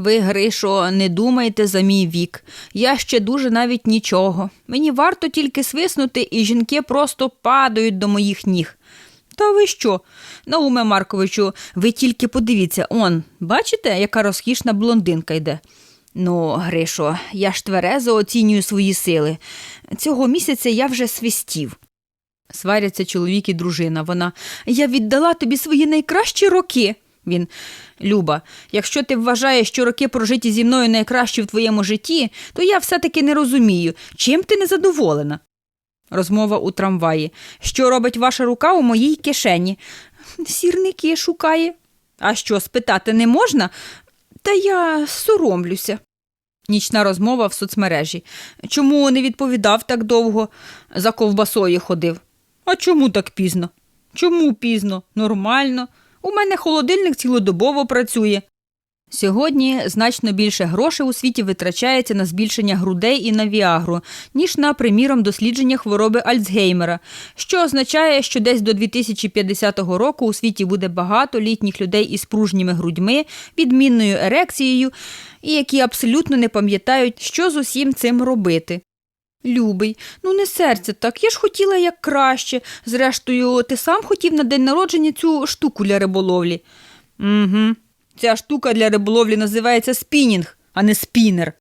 Ви, Гришо, не думайте за мій вік. Я ще дуже навіть нічого. Мені варто тільки свиснути, і жінки просто падають до моїх ніг. Та ви що? Науме Марковичу, ви тільки подивіться, он, бачите, яка розкішна блондинка йде. Ну, Гришо, я ж тверезо оцінюю свої сили. Цього місяця я вже свистів. Сваряться чоловік і дружина. Вона Я віддала тобі свої найкращі роки. Він Люба, якщо ти вважаєш, що роки прожиті зі мною найкращі в твоєму житті, то я все-таки не розумію, чим ти незадоволена. Розмова у трамваї. Що робить ваша рука у моїй кишені? Сірники шукає. А що, спитати не можна? Та я соромлюся. Нічна розмова в соцмережі. Чому не відповідав так довго? За ковбасою ходив. А чому так пізно? Чому пізно? Нормально. У мене холодильник цілодобово працює. Сьогодні значно більше грошей у світі витрачається на збільшення грудей і на віагру, ніж на, приміром, дослідження хвороби Альцгеймера, що означає, що десь до 2050 року у світі буде багато літніх людей із пружніми грудьми, відмінною ерекцією, і які абсолютно не пам'ятають, що з усім цим робити. Любий, ну не серце так, я ж хотіла як краще. Зрештою, ти сам хотів на день народження цю штуку для риболовлі. Угу. Ця штука для риболовлі називається спінінг, а не спінер.